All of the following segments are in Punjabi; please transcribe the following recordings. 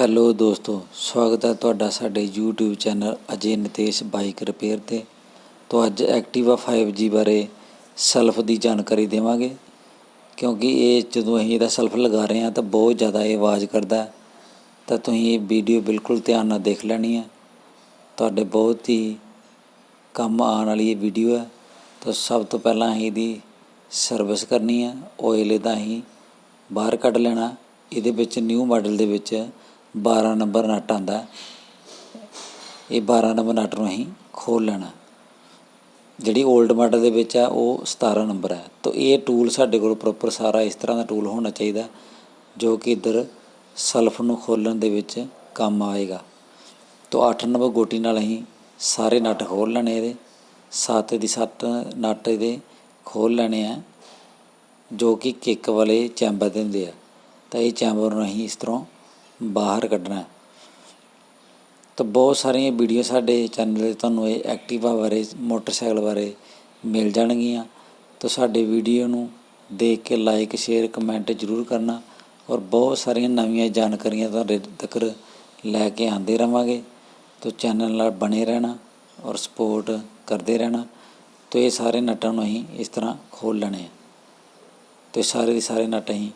ਹੈਲੋ ਦੋਸਤੋ, ਸਵਾਗਤ ਹੈ ਤੁਹਾਡਾ ਸਾਡੇ YouTube channel Ajay Nitesh bike repair ਤੇ। ਤੋਂ ਅੱਜ ਐਕਟਿਵਾ 5G ਬਾਰੇ ਸੈਲਫ ਦੀ ਜਾਣਕਾਰੀ ਦੇਵਾਂਗੇ। ਕਿਉਂਕਿ ਇਹ ਜਦੋਂ ਅਸੀਂ ਇਹਦਾ ਸੈਲਫ ਲਗਾ ਰਹੇ ਹਾਂ ਤਾਂ ਬਹੁਤ ਜ਼ਿਆਦਾ ਇਹ ਆਵਾਜ਼ ਕਰਦਾ ਤਾਂ ਤੁਸੀਂ ਇਹ ਵੀਡੀਓ ਬਿਲਕੁਲ ਧਿਆਨ ਨਾਲ ਦੇਖ ਲੈਣੀ ਹੈ। ਤੁਹਾਡੇ ਬਹੁਤ ਹੀ ਕੰਮ ਆਉਣ ਵਾਲੀ ਇਹ ਵੀਡੀਓ ਹੈ। ਤਾਂ ਸਭ ਤੋਂ ਪਹਿਲਾਂ ਅਸੀਂ ਇਹਦੀ ਸਰਵਿਸ ਕਰਨੀ ਹੈ। ਆਇਲ ਇਹਦਾ ਅਸੀਂ ਬਾਹਰ ਕੱਢ ਲੈਣਾ। ਇਹਦੇ ਵਿੱਚ ਨਿਊ ਮਾਡਲ ਦੇ ਵਿੱਚ 12 ਨੰਬਰ ਨਟ ਆਉਂਦਾ ਇਹ 12 ਨੰਬਰ ਨਟ ਨੂੰ ਅਸੀਂ ਖੋਲ ਲੈਣਾ। ਜਿਹੜੀ 올ਡ ਮਾਡਲ ਦੇ ਵਿੱਚ ਆ, ਉਹ 17 ਨੰਬਰ ਹੈ। ਤਾਂ ਇਹ ਟੂਲ ਸਾਡੇ ਕੋਲ ਪ੍ਰੋਪਰ ਸਾਰਾ ਇਸ ਤਰ੍ਹਾਂ ਦਾ ਟੂਲ ਹੋਣਾ ਚਾਹੀਦਾ, ਜੋ ਕਿ ਇੱਧਰ ਸਲਫ ਨੂੰ ਖੋਲਣ ਦੇ ਵਿੱਚ ਕੰਮ ਆਏਗਾ। ਤਾਂ 8 ਨੰਬਰ ਗੋਟੀ ਨਾਲ ਅਸੀਂ ਸਾਰੇ ਨਟ ਖੋਲ ਲੈਣੇ ਇਹਦੇ। ਸੱਤ ਦੀ ਸੱਤ ਨਟ ਇਹਦੇ ਖੋਲ ਲੈਣੇ ਆ, ਜੋ ਕਿ ਕਿੱਕ ਵਾਲੇ ਚੈਂਬਰ ਦੇ ਹੁੰਦੇ ਆ। ਤਾਂ ਇਹ ਚੈਂਬਰ ਨੂੰ ਅਸੀਂ ਇਸ ਤਰ੍ਹਾਂ ਬਾਹਰ ਕੱਢਣਾ ਤਾਂ ਬਹੁਤ ਸਾਰੀਆਂ ਵੀਡੀਓ ਸਾਡੇ ਚੈਨਲ 'ਤੇ ਤੁਹਾਨੂੰ ਇਹ ਐਕਟਿਵਾ ਬਾਰੇ, ਮੋਟਰਸਾਈਕਲ ਬਾਰੇ ਮਿਲ ਜਾਣਗੀਆਂ। ਤਾਂ ਸਾਡੇ ਵੀਡੀਓ ਨੂੰ ਦੇਖ ਕੇ ਲਾਈਕ ਸ਼ੇਅਰ ਕਮੈਂਟ ਜ਼ਰੂਰ ਕਰਨਾ ਔਰ ਬਹੁਤ ਸਾਰੀਆਂ ਨਵੀਆਂ ਜਾਣਕਾਰੀਆਂ ਤੁਹਾਡੇ ਤੱਕ ਲੈ ਕੇ ਆਉਂਦੇ ਰਵਾਂਗੇ। ਤਾਂ ਚੈਨਲ ਨਾਲ ਬਣੇ ਰਹਿਣਾ ਔਰ ਸਪੋਰਟ ਕਰਦੇ ਰਹਿਣਾ। ਤਾਂ ਇਹ ਸਾਰੇ ਨਟਾਂ ਨੂੰ ਅਸੀਂ ਇਸ ਤਰ੍ਹਾਂ ਖੋਲ ਲੈਣੇ ਆ। ਤੇ ਸਾਰੇ ਦੇ ਸਾਰੇ ਨਟ ਅਸੀਂ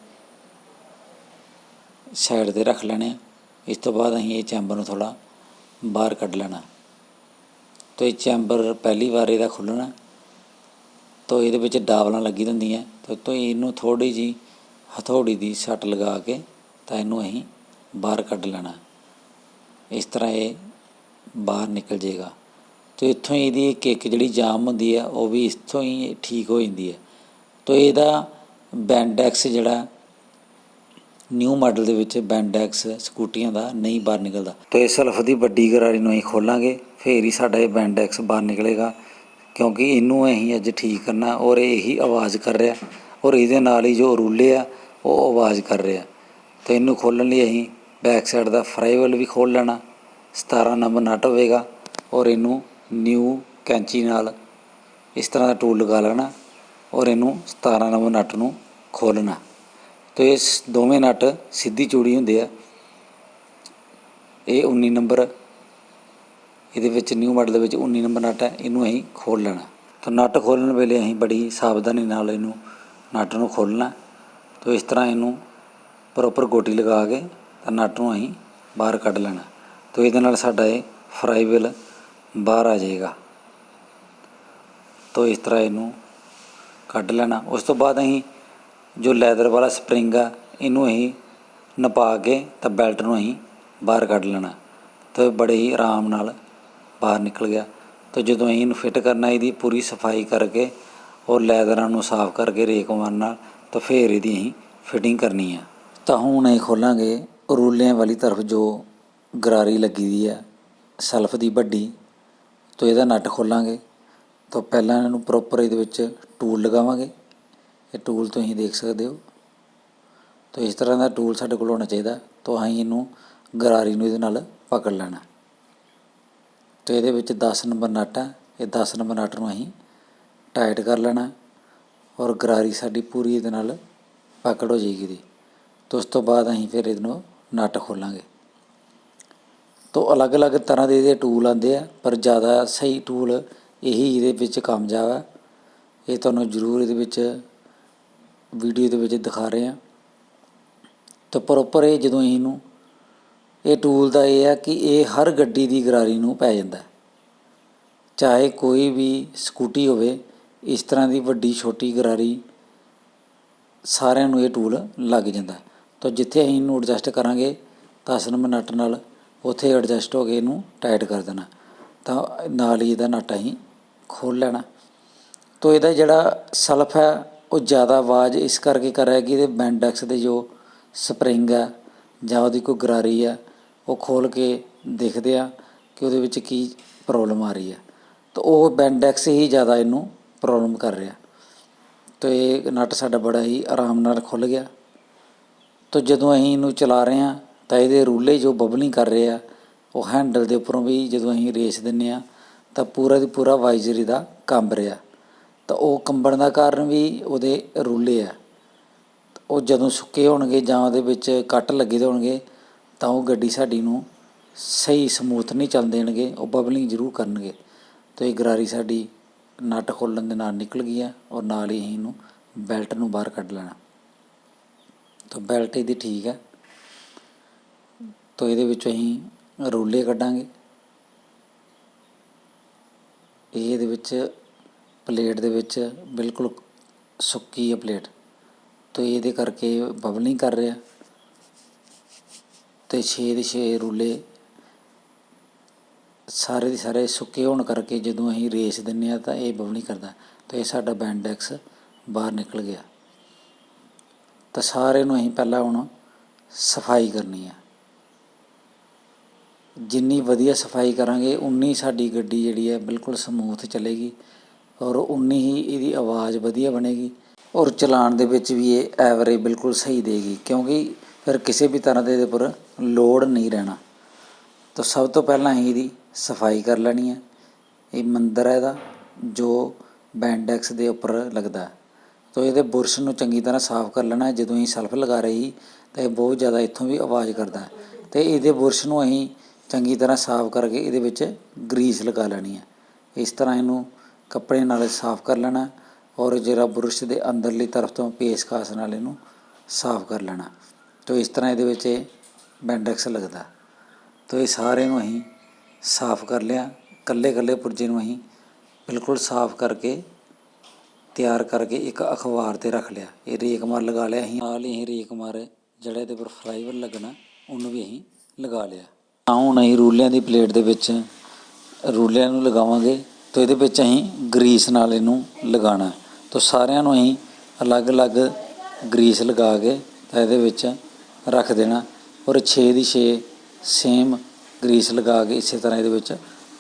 ਸਾਈਡ 'ਤੇ ਰੱਖ ਲੈਣੇ। ਆ ਇਸ ਤੋਂ ਬਾਅਦ ਅਸੀਂ ਇਹ ਚੈਂਬਰ ਨੂੰ ਥੋੜ੍ਹਾ ਬਾਹਰ ਕੱਢ ਲੈਣਾ। ਤਾਂ ਇਹ ਚੈਂਬਰ ਪਹਿਲੀ ਵਾਰ ਇਹਦਾ ਖੁੱਲ੍ਹਣਾ ਤਾਂ ਇਹਦੇ ਵਿੱਚ ਡਾਵਲਾਂ ਲੱਗੀ ਹੁੰਦੀਆਂ ਤਾਂ ਤੋਂ ਇਹਨੂੰ ਥੋੜੀ ਜੀ ਹਥੌੜੀ ਦੀ ਸੱਟ ਲਗਾ ਕੇ ਤਾਂ ਇਹਨੂੰ ਅਸੀਂ ਬਾਹਰ ਕੱਢ ਲੈਣਾ। ਇਸ ਤਰ੍ਹਾਂ ਇਹ ਬਾਹਰ ਨਿਕਲ ਜਾਏਗਾ। ਤੇ ਇੱਥੋਂ ਹੀ ਇਹਦੀ ਕਿੱਕ ਜਿਹੜੀ ਜਾਮ ਹੁੰਦੀ ਹੈ ਉਹ ਵੀ ਇੱਥੋਂ ਹੀ ਠੀਕ ਹੋ ਜਾਂਦੀ ਹੈ ਤਾਂ ਇਹਦਾ ਬੈਂਡੈਕਸ ਜਿਹੜਾ ਨਿਊ ਮਾਡਲ ਦੇ ਵਿੱਚ ਬੈਂਡੈਕਸ ਸਕੂਟੀਆਂ ਦਾ ਨਹੀਂ ਬਾਹਰ ਨਿਕਲਦਾ। ਤੇ ਇਹ ਸਲਫ ਦੀ ਵੱਡੀ ਗਰਾਰੀ ਨੂੰ ਅਸੀਂ ਖੋਲਾਂਗੇ, ਫੇਰ ਹੀ ਸਾਡਾ ਇਹ ਬੈਂਡੈਕਸ ਬਾਹਰ ਨਿਕਲੇਗਾ, ਕਿਉਂਕਿ ਇਹਨੂੰ ਅਸੀਂ ਅੱਜ ਠੀਕ ਕਰਨਾ, ਔਰ ਇਹ ਇਹੀ ਆਵਾਜ਼ ਕਰ ਰਿਹਾ, ਔਰ ਇਹਦੇ ਨਾਲ ਹੀ ਜੋ ਰੂਲੇ ਆ, ਉਹ ਆਵਾਜ਼ ਕਰ ਰਿਹਾ। ਤੇ ਇਹਨੂੰ ਖੋਲਣ ਲਈ ਅਸੀਂ ਬੈਕ ਸਾਈਡ ਦਾ ਫਰਾਈਵਲ ਵੀ ਖੋਲ ਲੈਣਾ 17 ਨੰਬਰ ਨਟ ਹੋਵੇਗਾ, ਔਰ ਇਹਨੂੰ ਨਿਊ ਕੈਂਚੀ ਨਾਲ ਇਸ ਤਰ੍ਹਾਂ ਦਾ ਟੂਲ ਲਗਾ ਲੈਣਾ, ਔਰ ਇਹਨੂੰ 17 ਨੰਬਰ ਨਟ ਨੂੰ ਖੋਲਣਾ। ਤੇ ਇਸ ਦੋਵੇਂ ਨਟ ਸਿੱਧੀ ਚੂੜੀ ਹੁੰਦੇ ਆ। ਇਹ 19 ਨੰਬਰ, ਇਹਦੇ ਵਿੱਚ ਨਿਊ ਮਾਡਲ ਦੇ ਵਿੱਚ 19 ਨੰਬਰ ਨਟ ਹੈ, ਇਹਨੂੰ ਅਸੀਂ ਖੋਲ ਲੈਣਾ। ਤਾਂ ਨਟ ਖੋਲਣ ਵੇਲੇ ਅਸੀਂ ਬੜੀ ਸਾਵਧਾਨੀ ਨਾਲ ਇਹਨੂੰ ਨਟ ਨੂੰ ਖੋਲਣਾ ਤਾਂ ਇਸ ਤਰ੍ਹਾਂ ਇਹਨੂੰ ਪ੍ਰੋਪਰ ਗੋਟੀ ਲਗਾ ਕੇ ਤਾਂ ਨਟ ਨੂੰ ਅਸੀਂ ਬਾਹਰ ਕੱਢ ਲੈਣਾ। ਤਾਂ ਇਹਦੇ ਨਾਲ ਸਾਡਾ ਇਹ ਫਰਾਈ ਵੀਲ ਬਾਹਰ ਆ ਜਾਏਗਾ। ਤਾਂ ਇਸ ਤਰ੍ਹਾਂ ਇਹਨੂੰ ਕੱਢ ਲੈਣਾ। ਉਸ ਤੋਂ ਬਾਅਦ ਅਸੀਂ ਜੋ ਲੈਦਰ ਵਾਲਾ ਸਪਰਿੰਗ ਆ, ਇਹਨੂੰ ਅਸੀਂ ਨਪਾ ਕੇ ਤਾਂ ਬੈਲਟ ਨੂੰ ਅਸੀਂ ਬਾਹਰ ਕੱਢ ਲੈਣਾ। ਤਾਂ ਬੜੇ ਹੀ ਆਰਾਮ ਨਾਲ ਬਾਹਰ ਨਿਕਲ ਗਿਆ। ਤਾਂ ਜਦੋਂ ਅਸੀਂ ਇਹਨੂੰ ਫਿੱਟ ਕਰਨਾ, ਇਹਦੀ ਪੂਰੀ ਸਫ਼ਾਈ ਕਰਕੇ ਔਰ ਲੈਦਰਾਂ ਨੂੰ ਸਾਫ਼ ਕਰਕੇ ਰੇਕ ਮਾਰਨ ਨਾਲ, ਤਾਂ ਫੇਰ ਇਹਦੀ ਅਸੀਂ ਫਿਟਿੰਗ ਕਰਨੀ ਆ। ਤਾਂ ਹੁਣ ਇਹ ਖੋਲਾਂਗੇ ਰੂਲਿਆਂ ਵਾਲੀ ਤਰਫ ਜੋ ਗਰਾਰੀ ਲੱਗੀ ਦੀ ਆ, ਸਲਫ ਦੀ ਵੱਡੀ। ਤਾਂ ਇਹਦਾ ਨਟ ਖੋਲਾਂਗੇ। ਤਾਂ ਪਹਿਲਾਂ ਇਹਨੂੰ ਪ੍ਰੋਪਰ ਇਹਦੇ ਵਿੱਚ ਟੂਲ ਲਗਾਵਾਂਗੇ। ਇਹ ਟੂਲ ਤੁਸੀਂ ਦੇਖ ਸਕਦੇ ਹੋ। ਤਾਂ ਇਸ ਤਰ੍ਹਾਂ ਦਾ ਟੂਲ ਸਾਡੇ ਕੋਲ ਹੋਣਾ ਚਾਹੀਦਾ। ਤਾਂ ਅਸੀਂ ਇਹਨੂੰ ਗਰਾਰੀ ਨੂੰ ਇਹਦੇ ਨਾਲ ਪਕੜ ਲੈਣਾ। ਤੇ ਇਹਦੇ ਵਿੱਚ 10 ਨੰਬਰ ਨਟ ਹੈ ਇਹ 10 ਨੰਬਰ ਨਟ ਨੂੰ ਅਸੀਂ ਟਾਈਟ ਕਰ ਲੈਣਾ ਔਰ ਗਰਾਰੀ ਸਾਡੀ ਪੂਰੀ ਇਹਦੇ ਨਾਲ ਪਕੜ ਹੋ ਜਾਏਗੀ ਦੀ ਤਾਂ ਉਸ ਤੋਂ ਬਾਅਦ ਅਸੀਂ ਫਿਰ ਇਹਨੂੰ ਨਟ ਖੋਲਾਂਗੇ। ਤੋਂ ਅਲੱਗ-ਅਲੱਗ ਤਰ੍ਹਾਂ ਦੇ ਇਹਦੇ ਟੂਲ ਆਉਂਦੇ ਆ, ਪਰ ਜ਼ਿਆਦਾ ਸਹੀ ਟੂਲ ਇਹੀ ਇਹਦੇ ਵਿੱਚ ਕਾਮਯਾਬ ਆ। ਇਹ ਤੁਹਾਨੂੰ ਜ਼ਰੂਰ ਇਹਦੇ ਵਿੱਚ ਵੀਡੀਓ ਦੇ ਵਿੱਚ ਦਿਖਾ ਰਹੇ ਹਾਂ ਤਾਂ ਪ੍ਰੋਪਰ ਇਹ ਜਦੋਂ ਇਹਨੂੰ, ਇਹ ਟੂਲ ਦਾ ਇਹ ਹੈ ਕਿ ਇਹ ਹਰ ਗੱਡੀ ਦੀ ਗਰਾਰੀ ਨੂੰ ਪੈ ਜਾਂਦਾ ਚਾਹੇ ਕੋਈ ਵੀ ਸਕੂਟੀ ਹੋਵੇ, ਇਸ ਤਰ੍ਹਾਂ ਦੀ ਵੱਡੀ ਛੋਟੀ ਗਰਾਰੀ ਸਾਰਿਆਂ ਨੂੰ ਇਹ ਟੂਲ ਲੱਗ ਜਾਂਦਾ ਤਾਂ ਜਿੱਥੇ ਅਸੀਂ ਇਹਨੂੰ ਐਡਜਸਟ ਕਰਾਂਗੇ 10 ਨੰਬਰ ਨਟ ਨਾਲ ਉੱਥੇ ਐਡਜਸਟ ਹੋ ਕੇ ਇਹਨੂੰ ਟਾਈਟ ਕਰ ਦੇਣਾ ਤਾਂ ਨਾਲ ਹੀ ਇਹਦਾ ਨਟ ਅਸੀਂ ਖੋਲ ਲੈਣਾ ਤਾਂ ਇਹਦਾ ਜਿਹੜਾ ਸਲਫ ਹੈ ਉਹ ਜ਼ਿਆਦਾ ਆਵਾਜ਼ ਇਸ ਕਰਕੇ ਕਰ ਰਿਹਾ ਕਿ ਇਹਦੇ ਬੈਂਡੈਕਸ ਦੇ ਜੋ ਸਪਰਿੰਗ ਆ, ਜਾਂ ਉਹਦੀ ਕੋਈ ਗਰਾਰੀ ਆ, ਉਹ ਖੋਲ ਕੇ ਦੇਖਦੇ ਆ ਕਿ ਉਹਦੇ ਵਿੱਚ ਕੀ ਪ੍ਰੋਬਲਮ ਆ ਰਹੀ ਹੈ ਤਾਂ ਉਹ ਬੈਂਡੈਕਸ ਹੀ ਜ਼ਿਆਦਾ ਇਹਨੂੰ ਪ੍ਰੋਬਲਮ ਕਰ ਰਿਹਾ। ਤਾਂ ਇਹ ਨਟ ਸਾਡਾ ਬੜਾ ਹੀ ਆਰਾਮ ਨਾਲ ਖੁੱਲ ਗਿਆ। ਤਾਂ ਜਦੋਂ ਅਸੀਂ ਇਹਨੂੰ ਚਲਾ ਰਹੇ ਹਾਂ, ਤਾਂ ਇਹਦੇ ਰੂਲੇ ਜੋ ਬਬਲਿੰਗ ਕਰ ਰਹੇ ਆ, ਉਹ ਹੈਂਡਲ ਦੇ ਉੱਪਰੋਂ ਵੀ ਜਦੋਂ ਅਸੀਂ ਰੇਸ ਦਿੰਨੇ ਆ ਤਾਂ ਪੂਰਾ ਦੀ ਪੂਰਾ ਵਾਈਜ਼ਰੀ ਦਾ ਕੰਬ ਰਿਹਾ। ਤਾਂ ਉਹ ਕੰਬਣ ਦਾ ਕਾਰਨ ਵੀ ਉਹਦੇ ਰੂਲੇ ਆ। ਉਹ ਜਦੋਂ ਸੁੱਕੇ ਹੋਣਗੇ ਜਾਂ ਉਹਦੇ ਵਿੱਚ ਕੱਟ ਲੱਗੇ ਦੇ ਹੋਣਗੇ, ਤਾਂ ਉਹ ਗੱਡੀ ਸਾਡੀ ਨੂੰ ਸਹੀ ਸਮੂਥ ਨਹੀਂ ਚੱਲ ਦੇਣਗੇ, ਉਹ ਬਬਲਿੰਗ ਜ਼ਰੂਰ ਕਰਨਗੇ। ਤਾਂ ਇਹ ਗਰਾਰੀ ਸਾਡੀ ਨਟ ਖੋਲ੍ਹਣ ਦੇ ਨਾਲ ਨਿਕਲ ਗਈ ਹੈ ਔਰ ਨਾਲ ਹੀ ਅਸੀਂ ਇਹਨੂੰ ਬੈਲਟ ਨੂੰ ਬਾਹਰ ਕੱਢ ਲੈਣਾ। ਤਾਂ ਬੈਲਟ ਇਹਦੀ ਠੀਕ ਹੈ ਤਾਂ ਇਹਦੇ ਵਿੱਚੋਂ ਅਸੀਂ ਰੋਲੇ ਕੱਢਾਂਗੇ। ਇਹ ਇਹਦੇ ਵਿੱਚ ਪਲੇਟ ਦੇ ਵਿੱਚ ਬਿਲਕੁਲ ਸੁੱਕੀ ਹੈ ਪਲੇਟ। ਤਾਂ ਇਹਦੇ ਕਰਕੇ ਬਬਲਿੰਗ ਕਰ ਰਿਹਾ। ਤੇ ਛੇ ਦੇ ਛੇ ਰੂਲੇ ਸਾਰੇ ਦੇ ਸਾਰੇ ਸੁੱਕੇ ਹੋਣ ਕਰਕੇ ਜਦੋਂ ਅਸੀਂ ਰੇਸ ਦਿੰਨੇ ਆ ਤਾਂ ਇਹ ਬਬਲਿੰਗ ਕਰਦਾ। ਤਾਂ ਇਹ ਸਾਡਾ ਬੈਂਡੈਕਸ ਬਾਹਰ ਨਿਕਲ ਗਿਆ। ਤਾਂ ਸਾਰੇ ਨੂੰ ਅਸੀਂ ਪਹਿਲਾਂ ਹੁਣ ਸਫ਼ਾਈ ਕਰਨੀ ਆ। ਜਿੰਨੀ ਵਧੀਆ ਸਫ਼ਾਈ ਕਰਾਂਗੇ, ਉਨੀ ਸਾਡੀ ਗੱਡੀ ਜਿਹੜੀ ਹੈ ਬਿਲਕੁਲ ਸਮੂਥ ਚੱਲੇਗੀ। ਔਰ ਉਨੀ ਹੀ ਇਹਦੀ ਆਵਾਜ਼ ਵਧੀਆ ਬਣੇਗੀ ਔਰ ਚਲਾਉਣ ਦੇ ਵਿੱਚ ਵੀ ਇਹ ਐਵਰੇਜ ਬਿਲਕੁਲ ਸਹੀ ਦੇਗੀ, ਕਿਉਂਕਿ ਫਿਰ ਕਿਸੇ ਵੀ ਤਰ੍ਹਾਂ ਦੇ ਇਹਦੇ ਉੱਪਰ ਲੋਡ ਨਹੀਂ ਰਹਿਣਾ। ਤਾਂ ਸਭ ਤੋਂ ਪਹਿਲਾਂ ਅਸੀਂ ਇਹਦੀ ਸਫ਼ਾਈ ਕਰ ਲੈਣੀ ਹੈ। ਇਹ ਮੰਦਰ ਹੈ ਇਹਦਾ, ਜੋ ਬੈਂਡੈਕਸ ਦੇ ਉੱਪਰ ਲੱਗਦਾ ਤਾਂ ਇਹਦੇ ਬੁਰਸ਼ ਨੂੰ ਚੰਗੀ ਤਰ੍ਹਾਂ ਸਾਫ਼ ਕਰ ਲੈਣਾ ਜਦੋਂ ਅਸੀਂ ਸਲਫ ਲਗਾ ਰਹੇ ਸੀ, ਤਾਂ ਇਹ ਬਹੁਤ ਜ਼ਿਆਦਾ ਇੱਥੋਂ ਵੀ ਆਵਾਜ਼ ਕਰਦਾ ਹੈ। ਤੇ ਇਹਦੇ ਬੁਰਸ਼ ਨੂੰ ਅਸੀਂ ਚੰਗੀ ਤਰ੍ਹਾਂ ਸਾਫ਼ ਕਰਕੇ ਇਹਦੇ ਵਿੱਚ ਗਰੀਸ ਲਗਾ ਲੈਣੀ ਹੈ। ਇਸ ਤਰ੍ਹਾਂ ਇਹਨੂੰ ਕੱਪੜੇ ਨਾਲ ਸਾਫ਼ ਕਰ ਲੈਣਾ ਔਰ ਜਿਹੜਾ ਬੁਰਸ਼ ਦੇ ਅੰਦਰਲੀ ਤਰਫ ਤੋਂ ਪੇਸਕਾਸ ਨਾਲ ਇਹਨੂੰ ਸਾਫ਼ ਕਰ ਲੈਣਾ। ਤਾਂ ਇਸ ਤਰ੍ਹਾਂ ਇਹਦੇ ਵਿੱਚ ਇਹ ਬੈਂਡੈਕਸ ਲੱਗਦਾ। ਤਾਂ ਇਹ ਸਾਰੇ ਨੂੰ ਅਸੀਂ ਸਾਫ਼ ਕਰ ਲਿਆ। ਕੱਲੇ ਕੱਲੇ ਪੁਰਜੇ ਨੂੰ ਅਸੀਂ ਬਿਲਕੁਲ ਸਾਫ਼ ਕਰਕੇ, ਤਿਆਰ ਕਰਕੇ ਇੱਕ ਅਖਬਾਰ ਤੇ ਰੱਖ ਲਿਆ। ਇਹ ਰੇਕ ਮਾਰ ਲਗਾ ਲਿਆ ਅਸੀਂ। ਨਾਲ ਹੀ ਰੇਕ ਮਾਰ ਜਿਹੜਾ ਇਹਦੇ ਪਰ ਫਲਾਈਵਰ ਲੱਗਣਾ, ਉਹਨੂੰ ਵੀ ਅਸੀਂ ਲਗਾ ਲਿਆ। ਤਾਂ ਹੁਣ ਅਸੀਂ ਰੂਲਿਆਂ ਦੀ ਪਲੇਟ ਦੇ ਵਿੱਚ ਰੂਲਿਆਂ ਨੂੰ ਲਗਾਵਾਂਗੇ। ਤਾਂ ਇਹਦੇ ਵਿੱਚ ਅਸੀਂ ਗਰੀਸ ਨਾਲ ਇਹਨੂੰ ਲਗਾਉਣਾ ਤਾਂ ਸਾਰਿਆਂ ਨੂੰ ਅਸੀਂ ਅਲੱਗ-ਅਲੱਗ ਗਰੀਸ ਲਗਾ ਕੇ ਤਾਂ ਇਹਦੇ ਵਿੱਚ ਰੱਖ ਦੇਣਾ। ਔਰ 6 ਦੀ 6 ਸੇਮ ਗਰੀਸ ਲਗਾ ਕੇ ਇਸੇ ਤਰ੍ਹਾਂ ਇਹਦੇ ਵਿੱਚ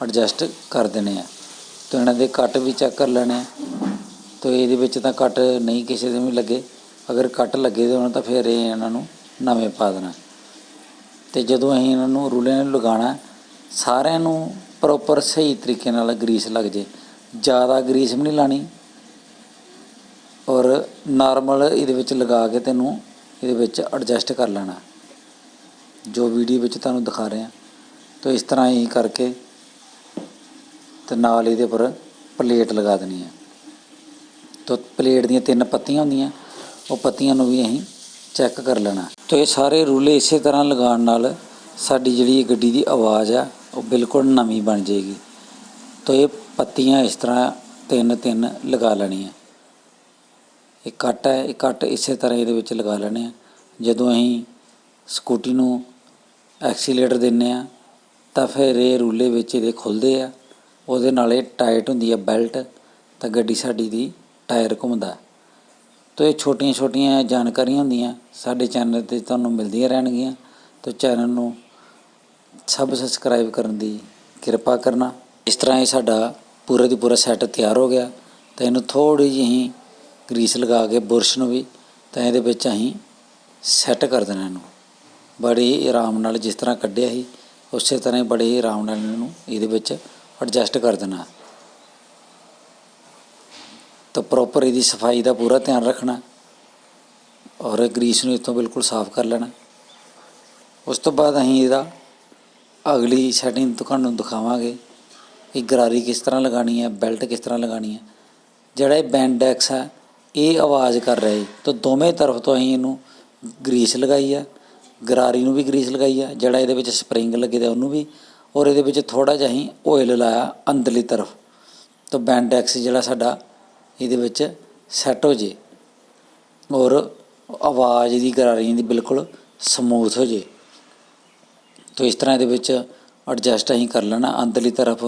ਐਡਜਸਟ ਕਰ ਦੇਣੇ ਆ। ਤਾਂ ਇਹਨਾਂ ਦੇ ਕੱਟ ਵੀ ਚੈੱਕ ਕਰ ਲੈਣੇ ਆ। ਤਾਂ ਇਹਦੇ ਵਿੱਚ ਤਾਂ ਕੱਟ ਨਹੀਂ ਕਿਸੇ ਦੇ ਵੀ ਲੱਗੇ। ਅਗਰ ਕੱਟ ਲੱਗੇ ਦੇ ਹੋਣ ਤਾਂ ਫਿਰ ਇਹ ਇਹਨਾਂ ਨੂੰ ਨਵੇਂ ਪਾ ਦੇਣਾ। ਤੇ ਜਦੋਂ ਅਸੀਂ ਇਹਨਾਂ ਨੂੰ ਰੂਲੇ ਨੂੰ ਲਗਾਉਣਾ ਸਾਰਿਆਂ ਨੂੰ ਪ੍ਰੋਪਰ ਸਹੀ ਤਰੀਕੇ ਨਾਲ ਗਰੀਸ ਲੱਗ ਜੇ। ਜ਼ਿਆਦਾ ਗਰੀਸ ਵੀ ਨਹੀਂ ਲਾਣੀ। ਔਰ ਨਾਰਮਲ ਇਹਦੇ ਵਿੱਚ ਲਗਾ ਕੇ ਤੈਨੂੰ ਇਹਦੇ ਵਿੱਚ ਐਡਜਸਟ ਕਰ ਲੈਣਾ। ਜੋ ਵੀਡੀਓ ਵਿੱਚ ਤੁਹਾਨੂੰ ਦਿਖਾ ਰਹੇ। ਹਾਂ ਤਾਂ ਇਸ ਤਰ੍ਹਾਂ ਹੀ ਕਰਕੇ ਤੇ ਨਾਲ ਇਹਦੇ ਪਰ ਪਲੇਟ ਲਗਾ ਦੇਣੀ ਹੈ। ਤਾਂ ਪਲੇਟ ਦੀਆਂ ਤਿੰਨ ਪੱਤੀਆਂ ਹੁੰਦੀਆਂ। ਉਹ ਪੱਤੀਆਂ ਨੂੰ ਵੀ ਅਸੀਂ ਚੈੱਕ ਕਰ ਲੈਣਾ। ਤਾਂ ਇਹ ਸਾਰੇ ਰੂਲੇ ਇਸੇ ਤਰ੍ਹਾਂ ਲਗਾਉਣ ਨਾਲ ਸਾਡੀ ਜਿਹੜੀ ਗੱਡੀ ਦੀ ਆਵਾਜ਼ ਆ ਉਹ ਬਿਲਕੁਲ ਨਵੀਂ ਬਣ ਜਾਏਗੀ। ਤਾਂ ਇਹ ਪੱਤੀਆਂ ਇਸ ਤਰ੍ਹਾਂ ਤਿੰਨ ਤਿੰਨ ਲਗਾ ਲੈਣੀਆਂ। ਇਹ ਕੱਟ ਹੈ, ਇਹ ਕੱਟ ਇਸੇ ਤਰ੍ਹਾਂ ਇਹਦੇ ਵਿੱਚ ਲਗਾ ਲੈਣੇ ਆ। ਜਦੋਂ ਅਸੀਂ ਸਕੂਟੀ ਨੂੰ ਐਕਸੀਲੇਟਰ ਦਿੰਨੇ ਆ, ਤਾਂ ਫਿਰ ਇਹ ਰੂਲੇ ਵਿੱਚ ਇਹਦੇ ਖੁੱਲਦੇ ਆ। ਉਹਦੇ ਨਾਲ ਇਹ ਟਾਈਟ ਹੁੰਦੀ ਆ ਬੈਲਟ, ਤਾਂ ਗੱਡੀ ਸਾਡੀ ਦੀ ਟਾਇਰ ਘੁੰਮਦਾ। ਤਾਂ ਇਹ ਛੋਟੀਆਂ ਛੋਟੀਆਂ ਜਾਣਕਾਰੀਆਂ ਹੁੰਦੀਆਂ, ਸਾਡੇ ਚੈਨਲ ਤੇ ਤੁਹਾਨੂੰ ਮਿਲਦੀਆਂ ਰਹਿਣਗੀਆਂ। ਤਾਂ ਚੈਨਲ ਨੂੰ ਸਭ ਸਬਸਕ੍ਰਾਈਬ ਕਰਨ ਦੀ ਕਿਰਪਾ ਕਰਨਾ। ਇਸ ਤਰ੍ਹਾਂ ਇਹ ਸਾਡਾ ਪੂਰਾ ਦੀ ਪੂਰਾ ਸੈੱਟ ਤਿਆਰ ਹੋ ਗਿਆ। ਤਾਂ ਇਹਨੂੰ ਥੋੜੀ ਜਿਹੀ ਗਰੀਸ ਲਗਾ ਕੇ ਬੁਰਸ਼ ਨੂੰ ਵੀ ਤਾਂ ਇਹਦੇ ਵਿੱਚ ਅਸੀਂ ਸੈੱਟ ਕਰ ਦੇਣਾ ਇਹਨੂੰ। ਬੜੇ ਹੀ ਆਰਾਮ ਨਾਲ ਜਿਸ ਤਰ੍ਹਾਂ ਕੱਢਿਆ ਸੀ, ਉਸੇ ਤਰ੍ਹਾਂ ਹੀ ਬੜੇ ਹੀ ਆਰਾਮ ਨਾਲ ਇਹਨੂੰ ਇਹਦੇ ਵਿੱਚ ਐਡਜਸਟ ਕਰ ਦੇਣਾ। ਤਾਂ ਪ੍ਰੋਪਰ ਇਹਦੀ ਸਫ਼ਾਈ ਦਾ ਪੂਰਾ ਧਿਆਨ ਰੱਖਣਾ ਔਰ ਗਰੀਸ ਨੂੰ ਇਤੋਂ ਬਿਲਕੁਲ ਸਾਫ਼ ਕਰ ਲੈਣਾ। ਉਸ ਤੋਂ ਬਾਅਦ ਅਸੀਂ ਇਹਦਾ ਅਗਲੀ ਸੈਟਿੰਗ ਤੁਹਾਨੂੰ ਦਿਖਾਵਾਂਗੇ ਕਿ ਗਰਾਰੀ ਕਿਸ ਤਰ੍ਹਾਂ ਲਗਾਣੀ ਹੈ, ਬੈਲਟ ਕਿਸ ਤਰ੍ਹਾਂ ਲਗਾਣੀ ਹੈ। ਜਿਹੜਾ ਇਹ ਬੈਂਡੈਕਸ ਹੈ, ਇਹ ਆਵਾਜ਼ ਕਰ ਰਿਹਾ ਹੈ ਤਾਂ ਦੋਵੇਂ ਤਰਫ ਤੋਂ ਅਸੀਂ ਇਹਨੂੰ ਗਰੀਸ ਲਗਾਈ ਹੈ। ਗਰਾਰੀ ਨੂੰ ਵੀ ਗਰੀਸ ਲਗਾਈ ਹੈ। ਜਿਹੜਾ ਇਹਦੇ ਵਿੱਚ ਸਪਰਿੰਗ ਲੱਗੇ ਦਾ ਉਹਨੂੰ ਵੀ। ਔਰ ਇਹਦੇ ਵਿੱਚ ਥੋੜਾ ਜਿਹਾ ਅਸੀਂ ਆਇਲ ਲਾਇਆ ਅੰਦਰਲੀ ਤਰਫ। ਤਾਂ ਬੈਂਡੈਕਸ ਜਿਹੜਾ ਸਾਡਾ ਇਹਦੇ ਵਿੱਚ ਸੈੱਟ ਹੋ ਜੇ। ਔਰ ਆਵਾਜ਼ ਦੀ ਗਰਾਰੀ ਦੀ ਬਿਲਕੁਲ ਸਮੂਥ ਹੋ ਜੇ। ਤਾਂ ਇਸ ਤਰ੍ਹਾਂ ਇਹਦੇ ਵਿੱਚ ਐਡਜਸਟ ਅਸੀਂ ਕਰ ਲੈਣਾ। ਅੰਦਰਲੀ ਤਰਫ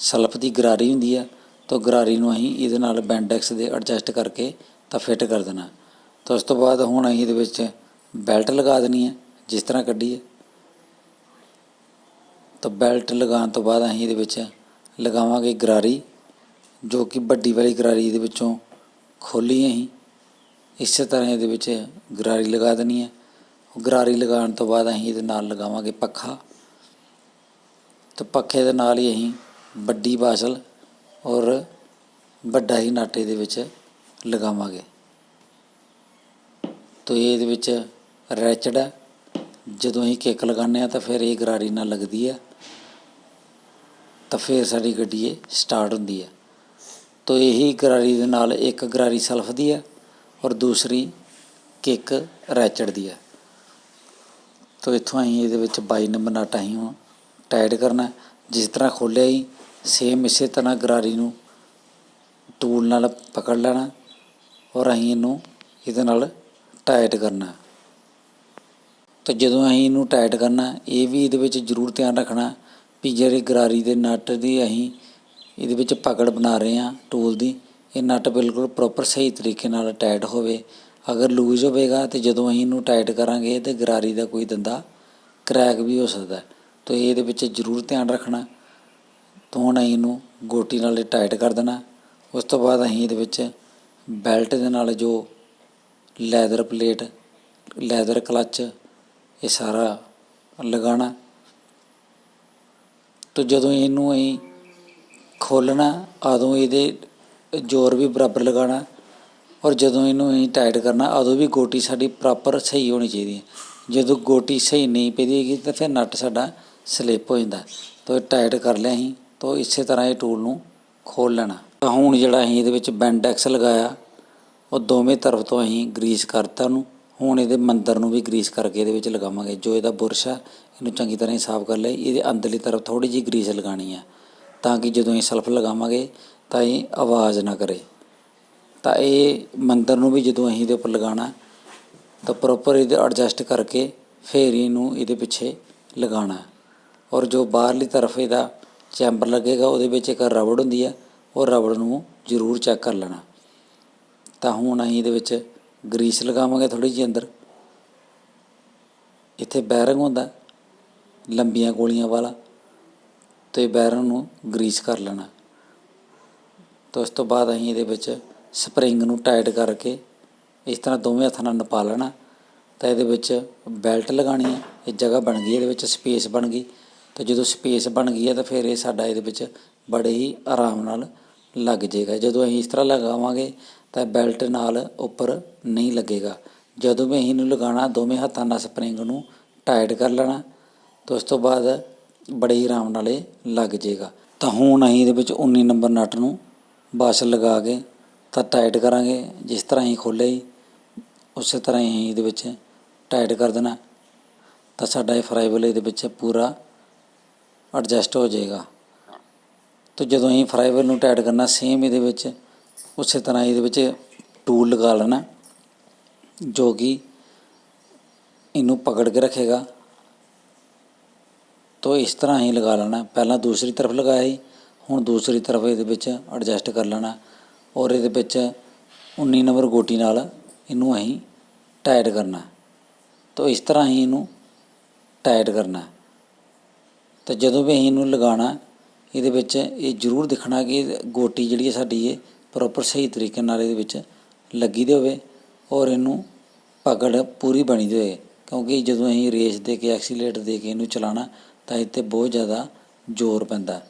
ਸਲਫ ਦੀ ਗਰਾਰੀ ਹੁੰਦੀ ਹੈ ਤਾਂ ਗਰਾਰੀ ਨੂੰ ਅਸੀਂ ਇਹਦੇ ਨਾਲ ਬੈਂਡੈਕਸ ਦੇ ਐਡਜਸਟ ਕਰਕੇ ਤਾਂ ਫਿੱਟ ਕਰ ਦੇਣਾ। ਤਾਂ ਉਸ ਤੋਂ ਬਾਅਦ ਹੁਣ ਅਸੀਂ ਇਹਦੇ ਵਿੱਚ ਬੈਲਟ ਲਗਾ ਦੇਣੀ ਹੈ ਜਿਸ ਤਰ੍ਹਾਂ ਕੱਢੀ ਹੈ ਤਾਂ ਬੈਲਟ ਲਗਾਉਣ ਤੋਂ ਬਾਅਦ ਅਸੀਂ ਇਹਦੇ ਵਿੱਚ ਲਗਾਵਾਂਗੇ ਗਰਾਰੀ, ਜੋ ਕਿ ਵੱਡੀ ਵਾਲੀ ਗਰਾਰੀ ਇਹਦੇ ਵਿੱਚੋਂ ਖੋਲੀ ਅਸੀਂ। ਇਸੇ ਤਰ੍ਹਾਂ ਇਹਦੇ ਵਿੱਚ ਗਰਾਰੀ ਲਗਾ ਦੇਣੀ ਹੈ ਗਰਾਰੀ ਲਗਾਉਣ ਤੋਂ ਬਾਅਦ ਅਸੀਂ ਇਹਦੇ ਨਾਲ ਲਗਾਵਾਂਗੇ ਪੱਖਾ। ਤੇ ਪੱਖੇ ਦੇ ਨਾਲ ਹੀ ਅਸੀਂ ਵੱਡੀ ਬਾਸਲ ਔਰ ਵੱਡਾ ਹੀ ਨਾਟੇ ਦੇ ਵਿੱਚ ਲਗਾਵਾਂਗੇ। ਤੋ ਇਹ ਇਹਦੇ ਵਿੱਚ ਰੈਚਡ ਹੈ। ਜਦੋਂ ਅਸੀਂ ਕਿੱਕ ਲਗਾਉਂਦੇ ਆ ਤਾਂ ਫਿਰ ਇਹ ਗਰਾਰੀ ਨਾਲ ਲੱਗਦੀ ਹੈ। ਤਾਂ ਫਿਰ ਸਾਡੀ ਗੱਡੀ ਇਹ ਸਟਾਰਟ ਹੁੰਦੀ ਹੈ। ਤੋ ਇਹੀ ਗਰਾਰੀ ਦੇ ਨਾਲ ਇੱਕ ਗਰਾਰੀ ਸਲਫ ਦੀ ਹੈ ਔਰ ਦੂਸਰੀ ਕਿੱਕ ਰੈਚੜ ਦੀ ਹੈ। ਤੋ ਇੱਥੋਂ ਅਸੀਂ ਇਹਦੇ ਵਿੱਚ 22 ਨੰਬਰ ਨਟ ਅਸੀਂ ਹੁਣ ਟਾਈਟ ਕਰਨਾ ਜਿਸ ਤਰ੍ਹਾਂ ਖੋਲ੍ਹਿਆ ਸੀ ਸੇਮ ਇਸੇ ਤਰ੍ਹਾਂ ਗਰਾਰੀ ਨੂੰ ਟੂਲ ਨਾਲ ਪਕੜ ਲੈਣਾ ਔਰ ਅਸੀਂ ਇਹਨੂੰ ਇਹਦੇ ਨਾਲ ਟਾਈਟ ਕਰਨਾ ਤਾਂ ਜਦੋਂ ਅਸੀਂ ਇਹਨੂੰ ਟਾਈਟ ਕਰਨਾ ਇਹ ਵੀ ਇਹਦੇ ਵਿੱਚ ਜ਼ਰੂਰ ਧਿਆਨ ਰੱਖਣਾ ਵੀ ਜਿਹੜੇ ਗਰਾਰੀ ਦੇ ਨਟ ਦੀ ਅਸੀਂ ਇਹਦੇ ਵਿੱਚ ਪਕੜ ਬਣਾ ਰਹੇ ਹਾਂ ਟੂਲ ਦੀ, ਇਹ ਨਟ ਬਿਲਕੁਲ ਪ੍ਰੋਪਰ ਸਹੀ ਤਰੀਕੇ ਨਾਲ ਟਾਈਟ ਹੋਵੇ। ਅਗਰ ਲੂਜ਼ ਹੋਵੇਗਾ ਤੇ ਜਦੋਂ ਅਸੀਂ ਇਹਨੂੰ ਟਾਈਟ ਕਰਾਂਗੇ ਤੇ ਗਰਾਰੀ ਦਾ ਕੋਈ ਦੰਦਾ ਕਰੈਕ ਵੀ ਹੋ ਸਕਦਾ ਹੈ। ਇਹਦੇ ਵਿੱਚ ਜ਼ਰੂਰ ਧਿਆਨ ਰੱਖਣਾ। ਤਾਂ ਹੁਣ ਅਸੀਂ ਇਹਨੂੰ ਗੋਟੀ ਨਾਲ ਟਾਈਟ ਕਰ ਦੇਣਾ। ਉਸ ਤੋਂ ਬਾਅਦ ਅਸੀਂ ਇਹਦੇ ਵਿੱਚ ਬੈਲਟ ਦੇ ਨਾਲ ਜੋ ਲੈਦਰ ਪਲੇਟ ਲੈਦਰ ਕਲੱਚ ਇਹ ਸਾਰਾ ਲਗਾਉਣਾ। ਤਾਂ ਜਦੋਂ ਇਹਨੂੰ ਅਸੀਂ ਖੋਲਣਾ ਉਦੋਂ ਇਹਦੇ ਜ਼ੋਰ ਵੀ ਬਰਾਬਰ ਲਗਾਉਣਾ। ਔਰ ਜਦੋਂ ਇਹਨੂੰ ਅਸੀਂ ਟਾਈਟ ਕਰਨਾ, ਉਦੋਂ ਵੀ ਗੋਟੀ ਸਾਡੀ ਪ੍ਰੋਪਰ ਸਹੀ ਹੋਣੀ ਚਾਹੀਦੀ ਹੈ। ਜਦੋਂ ਗੋਟੀ ਸਹੀ ਨਹੀਂ ਪੈਂਦੀ ਹੈਗੀ, ਤਾਂ ਫਿਰ ਨਟ ਸਾਡਾ ਸਲਿੱਪ ਹੋ ਜਾਂਦਾ। ਤਾਂ ਇਹ ਟਾਈਟ ਕਰ ਲਿਆ ਅਸੀਂ, ਤਾਂ ਇਸੇ ਤਰ੍ਹਾਂ ਇਹ ਟੂਲ ਨੂੰ ਖੋਲ ਲੈਣਾ। ਤਾਂ ਹੁਣ ਜਿਹੜਾ ਅਸੀਂ ਇਹਦੇ ਵਿੱਚ ਬੈਂਡ ਐਕਸ ਲਗਾਇਆ, ਉਹ ਦੋਵੇਂ ਤਰਫ ਤੋਂ ਅਸੀਂ ਗਰੀਸ ਕਰਤਾ ਉਹਨੂੰ। ਹੁਣ ਇਹਦੇ ਮੰਦਰ ਨੂੰ ਵੀ ਗਰੀਸ ਕਰਕੇ ਇਹਦੇ ਵਿੱਚ ਲਗਾਵਾਂਗੇ। ਜੋ ਇਹਦਾ ਬੁਰਸ਼ ਆ, ਇਹਨੂੰ ਚੰਗੀ ਤਰ੍ਹਾਂ ਹੀ ਸਾਫ਼ ਕਰ ਲਈ ਇਹਦੇ ਅੰਦਰਲੀ ਤਰਫ ਥੋੜੀ ਜਿਹੀ ਗਰੀਸ ਲਗਾਣੀ ਆ, ਤਾਂ ਕਿ ਜਦੋਂ ਇਹ ਸਲਫ ਲਗਾਵਾਂਗੇ, ਤਾਂ ਇਹ ਆਵਾਜ਼ ਨਾ ਕਰੇ। ਤਾਂ ਇਹ ਮੰਦਰ ਨੂੰ ਵੀ ਜਦੋਂ ਅਸੀਂ ਇਹਦੇ ਉੱਪਰ ਲਗਾਉਣਾ ਤਾਂ ਪ੍ਰੋਪਰ ਇਹਦੇ ਐਡਜਸਟ ਕਰਕੇ ਫਿਰ ਇਹਨੂੰ ਇਹਦੇ ਪਿੱਛੇ ਲਗਾਉਣਾ ਔਰ ਜੋ ਬਾਹਰਲੀ ਤਰਫ ਇਹਦਾ ਚੈਂਬਰ ਲੱਗੇਗਾ, ਉਹਦੇ ਵਿੱਚ ਇੱਕ ਰਬੜ ਹੁੰਦੀ ਹੈ, ਉਹ ਰਬੜ ਨੂੰ ਜ਼ਰੂਰ ਚੈੱਕ ਕਰ ਲੈਣਾ। ਤਾਂ ਹੁਣ ਅਸੀਂ ਇਹਦੇ ਵਿੱਚ ਗਰੀਸ ਲਗਾਵਾਂਗੇ ਥੋੜੀ ਜਿਹੀ ਅੰਦਰ। ਇੱਥੇ ਬੈਰਿੰਗ ਹੁੰਦਾ ਲੰਬੀਆਂ ਗੋਲੀਆਂ ਵਾਲਾ, ਤੇ ਬੈਰਿੰਗ ਨੂੰ ਗਰੀਸ ਕਰ ਲੈਣਾ। ਤਾਂ ਉਸ ਤੋਂ ਬਾਅਦ ਅਸੀਂ ਇਹਦੇ ਵਿੱਚ ਸਪਰਿੰਗ ਨੂੰ ਟਾਈਟ ਕਰਕੇ ਇਸ ਤਰ੍ਹਾਂ ਦੋਵੇਂ ਹੱਥਾਂ ਨਾਲ ਨਪਾ ਲੈਣਾ, ਤਾਂ ਇਹਦੇ ਵਿੱਚ ਬੈਲਟ ਲਗਾਣੀ ਹੈ, ਇਹ ਜਗ੍ਹਾ ਬਣ ਗਈ, ਇਹਦੇ ਵਿੱਚ ਸਪੇਸ ਬਣ ਗਈ। ਤਾਂ ਜਦੋਂ ਸਪੇਸ ਬਣ ਗਈ ਹੈ, ਤਾਂ ਫਿਰ ਇਹ ਸਾਡਾ ਇਹਦੇ ਵਿੱਚ ਬੜੇ ਹੀ ਆਰਾਮ ਨਾਲ ਲੱਗ ਜਾਏਗਾ। ਜਦੋਂ ਅਸੀਂ ਇਸ ਤਰ੍ਹਾਂ ਲਗਾਵਾਂਗੇ, ਤਾਂ ਬੈਲਟ ਨਾਲ ਉੱਪਰ ਨਹੀਂ ਲੱਗੇਗਾ। ਜਦੋਂ ਵੀ ਅਸੀਂ ਇਹਨੂੰ ਲਗਾਉਣਾ, ਦੋਵੇਂ ਹੱਥਾਂ ਨਾਲ ਸਪਰਿੰਗ ਨੂੰ ਟਾਈਟ ਕਰ ਲੈਣਾ, ਤਾਂ ਉਸ ਤੋਂ ਬਾਅਦ ਬੜੇ ਹੀ ਆਰਾਮ ਨਾਲ ਇਹ ਲੱਗ ਜਾਏਗਾ। ਤਾਂ ਹੁਣ ਅਸੀਂ ਇਹਦੇ ਵਿੱਚ 19 ਨੰਬਰ ਨਟ ਨੂੰ ਬਸ ਲਗਾ ਕੇ ਤਾਂ ਟਾਈਟ ਕਰਾਂਗੇ, ਜਿਸ ਤਰ੍ਹਾਂ ਅਸੀਂ ਖੋਲ੍ਹਿਆ ਜੀ, ਉਸੇ ਤਰ੍ਹਾਂ ਹੀ ਇਹਦੇ ਵਿੱਚ ਟਾਈਟ ਕਰ ਦੇਣਾ। ਤਾਂ ਸਾਡਾ ਇਹ ਫਰਾਈਵਲ ਇਹਦੇ ਵਿੱਚ ਪੂਰਾ ਐਡਜਸਟ ਹੋ ਜਾਏਗਾ। ਤਾਂ ਜਦੋਂ ਅਸੀਂ ਫਰਾਈਵਲ ਨੂੰ ਟਾਈਟ ਕਰਨਾ ਸੇਮ ਇਹਦੇ ਵਿੱਚ ਉਸੇ ਤਰ੍ਹਾਂ ਇਹਦੇ ਵਿੱਚ ਟੂਲ ਲਗਾ ਲੈਣਾ, ਜੋ ਕਿ ਇਹਨੂੰ ਪਕੜ ਕੇ ਰੱਖੇਗਾ। ਤੋ ਇਸ ਤਰ੍ਹਾਂ ਹੀ ਲਗਾ ਲੈਣਾ। ਪਹਿਲਾਂ ਦੂਸਰੀ ਤਰਫ ਲਗਾਇਆ ਸੀ ਹੁਣ ਦੂਸਰੀ ਤਰਫ ਇਹਦੇ ਵਿੱਚ ਐਡਜਸਟ ਕਰ ਲੈਣਾ। ਔਰ ਇਹਦੇ ਵਿੱਚ 19 ਨੰਬਰ ਗੋਟੀ ਨਾਲ ਇਹਨੂੰ ਅਸੀਂ ਟਾਈਟ ਕਰਨਾ ਤਾਂ ਇਸ ਤਰ੍ਹਾਂ ਹੀ ਇਹਨੂੰ ਟਾਈਟ ਕਰਨਾ ਤੇ ਜਦੋਂ ਵੀ ਅਸੀਂ ਇਹਨੂੰ ਲਗਾਉਣਾ ਇਹਦੇ ਵਿੱਚ ਇਹ ਜ਼ਰੂਰ ਦੇਖਣਾ ਕਿ ਗੋਟੀ ਜਿਹੜੀ ਹੈ ਸਾਡੀ ਇਹ ਪ੍ਰੋਪਰ ਸਹੀ ਤਰੀਕੇ ਨਾਲ ਇਹਦੇ ਵਿੱਚ ਲੱਗੀ ਦੀ ਹੋਵੇ ਔਰ ਇਹਨੂੰ ਪਕੜ ਪੂਰੀ ਬਣੀ ਦੀ ਹੋਵੇ। ਕਿਉਂਕਿ ਜਦੋਂ ਅਸੀਂ ਰੇਸ ਦੇ ਕੇ, ਐਕਸੀਲੇਟਰ ਦੇ ਕੇ ਇਹਨੂੰ ਚਲਾਉਣਾ ਤਾਂ ਇਹ 'ਤੇ ਬਹੁਤ ਜ਼ਿਆਦਾ ਜ਼ੋਰ ਪੈਂਦਾ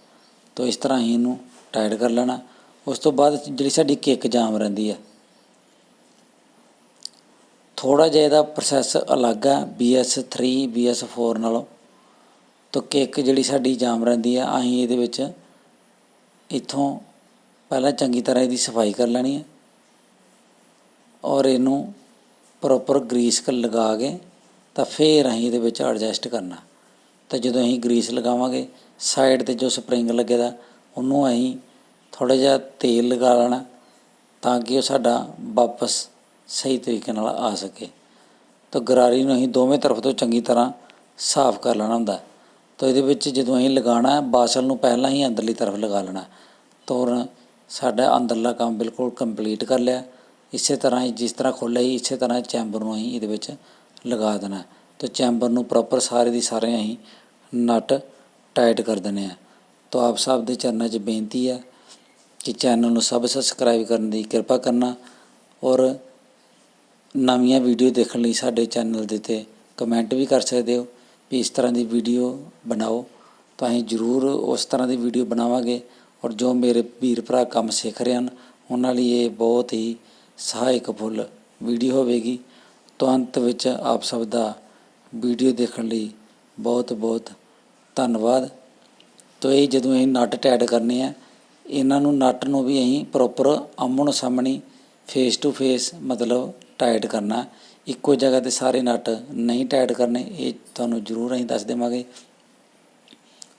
ਤਾਂ ਇਸ ਤਰ੍ਹਾਂ ਹੀ ਇਹਨੂੰ ਟਾਈਟ ਕਰ ਲੈਣਾ ਉਸ ਤੋਂ ਬਾਅਦ ਜਿਹੜੀ ਸਾਡੀ ਕਿੱਕ ਜਾਮ ਰਹਿੰਦੀ ਹੈ ਥੋੜਾ ਜਿਹਾ ਇਹਦਾ ਪ੍ਰੋਸੈਸ ਅਲੱਗ ਹੈ BS3 BS4 ਨਾਲੋਂ। ਤਾਂ ਕਿੱਕ ਜਿਹੜੀ ਸਾਡੀ ਜਾਮ ਰਹਿੰਦੀ ਹੈ ਅਸੀਂ ਇਹਦੇ ਵਿੱਚ ਇੱਥੋਂ ਪਹਿਲਾਂ ਚੰਗੀ ਤਰ੍ਹਾਂ ਇਹਦੀ ਸਫ਼ਾਈ ਕਰ ਲੈਣੀ ਹੈ ਔਰ ਇਹਨੂੰ ਪ੍ਰੋਪਰ ਗਰੀਸ ਕਰ ਲਗਾ ਕੇ ਤਾਂ ਫਿਰ ਅਸੀਂ ਇਹਦੇ ਵਿੱਚ ਐਡਜਸਟ ਕਰਨਾ। ਤਾਂ ਜਦੋਂ ਅਸੀਂ ਗਰੀਸ ਲਗਾਵਾਂਗੇ ਸਾਈਡ ਤੇ ਜੋ ਸਪਰਿੰਗ ਲੱਗੇਦਾ, ਉਹਨੂੰ ਅਸੀਂ ਥੋੜਾ ਜਿਹਾ ਤੇਲ ਲਗਾ ਲੈਣਾ ਤਾਂ ਕਿ ਉਹ ਸਾਡਾ ਵਾਪਸ ਸਹੀ ਤਰੀਕੇ ਨਾਲ ਆ ਸਕੇ। ਤਾਂ ਗਰਾਰੀ ਨੂੰ ਅਸੀਂ ਦੋਵੇਂ ਤਰਫ ਤੋਂ ਚੰਗੀ ਤਰ੍ਹਾਂ ਸਾਫ਼ ਕਰ ਲੈਣਾ ਹੁੰਦਾ। ਤਾਂ ਇਹਦੇ ਵਿੱਚ ਜਦੋਂ ਅਸੀਂ ਲਗਾਉਣਾ ਬਾਸਲ ਨੂੰ ਪਹਿਲਾਂ ਹੀ ਅੰਦਰਲੀ ਤਰਫ ਲਗਾ ਲੈਣਾ ਤਾਂ ਸਾਡਾ ਅੰਦਰਲਾ ਕੰਮ ਬਿਲਕੁਲ ਕੰਪਲੀਟ ਕਰ ਲਿਆ। ਇਸੇ ਤਰ੍ਹਾਂ ਹੀ ਜਿਸ ਤਰ੍ਹਾਂ ਖੋਲ੍ਹਿਆ ਸੀ ਇਸੇ ਤਰ੍ਹਾਂ ਚੈਂਬਰ ਨੂੰ ਅਸੀਂ ਇਹਦੇ ਵਿੱਚ ਲਗਾ ਦੇਣਾ ਤਾਂ ਚੈਂਬਰ ਨੂੰ ਪ੍ਰੋਪਰ ਸਾਰੇ ਦੀ ਸਾਰੇ ਅਸੀਂ ਨਟ ਟਾਈਟ ਕਰ ਦਿੰਦੇ ਆ ਤਾਂ ਆਪ ਸਭ ਦੇ ਚਰਨਾਂ 'ਚ ਬੇਨਤੀ ਹੈ ਕਿ ਚੈਨਲ ਨੂੰ ਸਭ ਸਬਸਕ੍ਰਾਈਬ ਕਰਨ ਦੀ ਕਿਰਪਾ ਕਰਨਾ ਔਰ ਨਵੀਆਂ ਵੀਡੀਓ ਦੇਖਣ ਲਈ ਸਾਡੇ ਚੈਨਲ ਦੇ ਤੇ ਕਮੈਂਟ ਵੀ ਕਰ ਸਕਦੇ ਹੋ ਵੀ ਇਸ ਤਰ੍ਹਾਂ ਦੀ ਵੀਡੀਓ ਬਣਾਓ। ਤਾਂ ਅਸੀਂ ਜ਼ਰੂਰ ਉਸ ਤਰ੍ਹਾਂ ਦੀ ਵੀਡੀਓ ਬਣਾਵਾਂਗੇ ਔਰ ਜੋ ਮੇਰੇ ਵੀਰ ਭਰਾ ਕੰਮ ਸਿੱਖ ਰਹੇ ਹਨ, ਉਹਨਾਂ ਲਈ ਇਹ ਬਹੁਤ ਹੀ ਸਹਾਇਕ ਫੁੱਲ ਵੀਡੀਓ ਹੋਵੇਗੀ। ਤਾਂ ਅੰਤ ਵਿੱਚ ਆਪ ਸਭ ਦਾ ਵੀਡੀਓ ਦੇਖਣ ਲਈ ਬਹੁਤ ਬਹੁਤ ਧੰਨਵਾਦ। ਤੋ ਇਹ ਜਦੋਂ ਅਸੀਂ ਨਟ ਟੈਡ ਕਰਨੇ ਆ ਇਹਨਾਂ ਨੂੰ ਨਟ ਨੂੰ ਵੀ ਅਸੀਂ ਪ੍ਰੋਪਰ ਆਮਣ ਸਾਹਮਣੇ ਫੇਸ ਟੂ ਫੇਸ ਮਤਲਬ ਟਾਈਟ ਕਰਨਾ। ਇੱਕੋ ਜਗ੍ਹਾ ਤੇ ਸਾਰੇ ਨਟ ਨਹੀਂ ਟਾਈਟ ਕਰਨੇ, ਇਹ ਤੁਹਾਨੂੰ ਜ਼ਰੂਰ ਅਸੀਂ ਦੱਸ ਦੇਵਾਂਗੇ।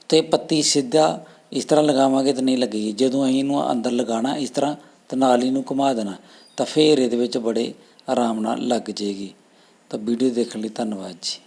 ਤੇ ਪੱਤੀ ਸਿੱਧਾ ਇਸ ਤਰ੍ਹਾਂ ਲਗਾਵਾਂਗੇ ਤਾਂ ਨਹੀਂ ਲੱਗੇਗੀ। ਜਦੋਂ ਅਸੀਂ ਇਹਨੂੰ ਅੰਦਰ ਲਗਾਉਣਾ ਇਸ ਤਰ੍ਹਾਂ ਤੇ ਨਾਲ ਹੀ ਨੂੰ ਘੁਮਾ ਦੇਣਾ, ਤਾਂ ਫੇਰ ਇਹਦੇ ਵਿੱਚ ਬੜੇ ਆਰਾਮ ਨਾਲ ਲੱਗ ਜੇਗੀ ਤਾਂ ਵੀਡੀਓ ਦੇਖਣ ਲਈ ਧੰਨਵਾਦ ਜੀ।